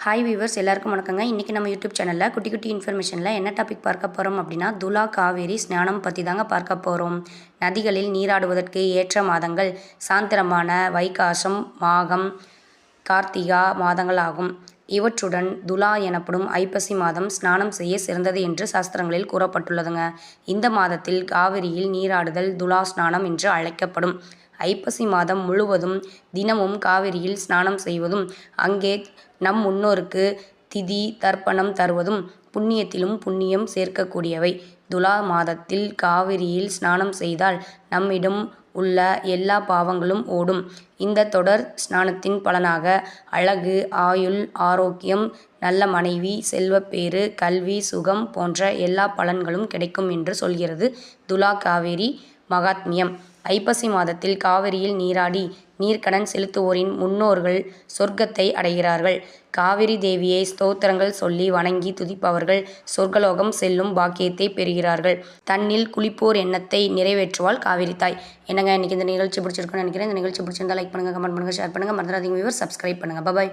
Hi viewers எல்லாருக்கும் வணக்கங்க. இன்றைக்கி நம்ம யூடியூப் சேனலில் குட்டி குட்டி இன்ஃபர்மேஷனில் என்ன டாபிக் பார்க்க போகிறோம் அப்படின்னா துலா காவேரி ஸ்நானம் பற்றி தாங்க பார்க்க போகிறோம் நதிகளில் நீராடுவதற்கு ஏற்ற மாதங்கள் சாந்திரமான வைகாசம் மாகம் கார்த்திகா மாதங்கள் ஆகும் இவற்றுடன் துலா எனப்படும் ஐப்பசி மாதம் ஸ்நானம் செய்ய சிறந்தது என்று சாஸ்திரங்களில் கூறப்பட்டுள்ளதுங்க. இந்த மாதத்தில் காவிரியில் நீராடுதல் துலா ஸ்நானம் என்று அழைக்கப்படும். ஐப்பசி மாதம் முழுவதும் தினமும் காவிரியில் ஸ்நானம் செய்வதும் அங்கே நம் முன்னோருக்கு திதி தர்ப்பணம் தருவதும் புண்ணியத்திலும் புண்ணியம் சேர்க்கக்கூடியவை. துலா மாதத்தில் காவிரியில் ஸ்நானம் செய்தால் நம்மிடம் உள்ள எல்லா பாவங்களும் ஓடும். இந்த தொடர் ஸ்நானத்தின் பலனாக அழகு ஆயுள் ஆரோக்கியம் நல்ல மனைவி செல்வப்பேறு கல்வி சுகம் போன்ற எல்லா பலன்களும் கிடைக்கும் என்று சொல்கிறது துலா காவேரி. மகாத்மியம். ஐப்பசி மாதத்தில் காவிரியில் நீராடி நீர்க்கடன் செலுத்துவோரின் முன்னோர்கள் சொர்க்கத்தை அடைகிறார்கள். காவிரி தேவியை ஸ்தோத்திரங்கள் சொல்லி வணங்கி துதிப்பவர்கள் சொர்க்கலோகம் செல்லும் பாக்கியத்தை பெறுகிறார்கள். தன்னில் குளிப்போர் எண்ணத்தை நிறைவேற்றுவாள் காவிரி தாய். என்னங்க இன்னைக்கு இந்த நிகழ்ச்சி பிடிச்சிருக்குன்னு நினைக்கிறேன். இந்த நிகழ்ச்சி பிடிச்சிருந்தா லைக் பண்ணுங்கள் கமெண்ட் பண்ணுங்கள் ஷேர் பண்ணுங்கள் மறந்துடாதீங்க வியூவர் சப்ஸ்கிரைப் பண்ணுங்கள் பாய்